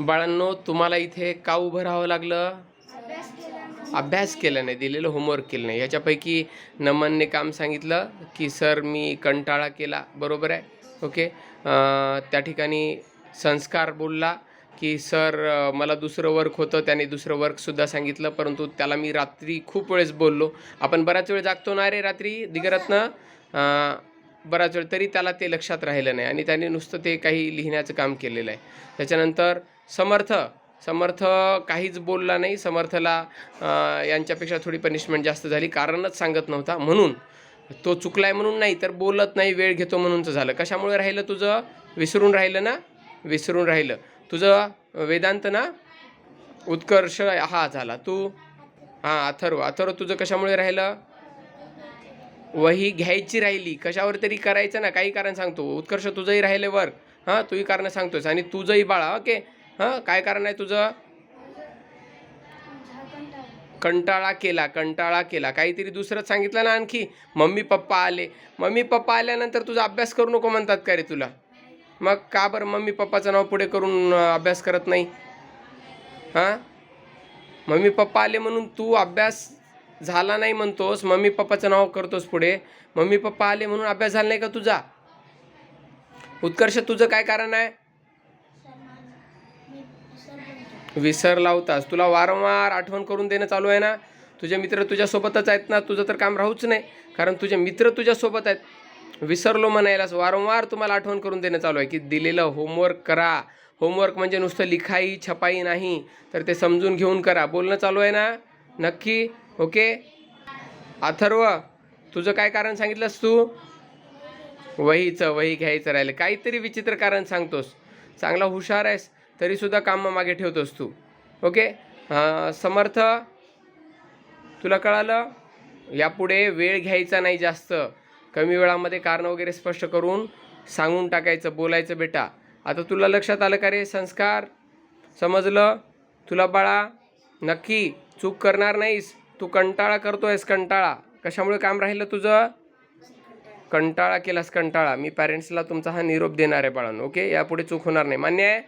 बाळांनो तुम्हाला इथे का उभं राहावं लागलं? अभ्यास केला नाही दिलेलं होमवर्क केलं नाही. याच्यापैकी नमनने काम सांगितलं की सर मी कंटाळा केला. बरोबर आहे? ओके? त्या ठिकाणी संस्कार बोलला की सर मला दुसरं वर्क होतं त्याने दुसरं वर्कसुद्धा सांगितलं परंतु त्याला मी रात्री खूप वेळेस बोललो. आपण बराच वेळ जागतो ना रे रात्री दिगरत्न? बराच वेळ तरी त्याला ते लक्षात राहिलं नाही. आणि त्याने नुसतं ते काही लिहिण्याचं काम केलेलं आहे. त्याच्यानंतर समर्थ समर्थ काहीच बोलला नाही. समर्थला यांच्यापेक्षा थोडी पनिशमेंट जास्त झाली. कारणच सांगत नव्हता. म्हणून तो चुकलाय म्हणून नाही तर बोलत नाही वेळ घेतो म्हणूनच झालं. कशामुळे राहिलं तुझं? विसरून राहिलं ना? विसरून राहिलं. तुझं वेदांत ना? उत्कर्ष हा झाला. तू हां अथर्व. अथर्व तुझं कशामुळे राहिलं? वही घ्यायची राहिली कशावर तरी करायचं ना काही कारण सांगतो. उत्कर्ष तुझंही राहिले वर. हां तूही कारण सांगतोस आणि तुझंही बाळा ओके. हां काय कारण आहे तुझं? कंटाळा केला कंटाळा केला. काहीतरी दुसरंच सांगितलं ना आणखी. मम्मी पप्पा आले. मम्मी पप्पा आल्यानंतर तुझा अभ्यास करू नको म्हणतात का रे तुला? मग का बरं मम्मी पप्पाचं नाव पुढे करून अभ्यास करत नाही? हां? मम्मी पप्पा आले म्हणून तू अभ्यास झाला नाही म्हणतोस मम्मी पप्पाचं नाव करतोस पुढे. मम्मी पप्पा आले म्हणून अभ्यास झाला नाही का तुझा? उत्कर्ष तुझं काय कारण आहे? विसरला होतास तुला वारंवार आठवण करून देणं चालू आहे ना? तुझे मित्र तुझ्यासोबतच आहेत ना? तुझं तर काम राहूच नाही. कारण तुझे मित्र तुझ्यासोबत आहेत. विसरलो म्हणायलास वारंवार तुम्हाला आठवण करून देणं चालू आहे की दिलेलं होमवर्क करा. होमवर्क म्हणजे नुसतं लिखाई छपाई नाही. तर ते समजून घेऊन करा. बोलणं चालू आहे ना? नक्की? ओके? अथर्व तुझं काय कारण सांगितलंस तू? वहीचं वही घ्यायचं राहिलं. काहीतरी विचित्र कारण सांगतोस. चांगला हुशार आहेस तरीसुद्धा काम मागे ठेवतोस तू. ओके? समर्थ तुला कळालं? यापुढे वेळ घ्यायचा नाही जास्त. कमी वेळामध्ये कारणं वगैरे स्पष्ट करून सांगून टाकायचं बोलायचं बेटा. आता तुला लक्षात आलं का रे? संस्कार? समजलं? तुला बाळा नक्की चूक करणार नाहीस. तू कंटाळा करतो आहेस कंटाळा. कशामुळे काम राहिलं तुझं? कंटाळा केलास कंटाळा. मी पॅरेंट्सला तुमचा हा निरोप देणार आहे बाळांनो ओके यापुढे चूक होणार नाही. मान्य आहे?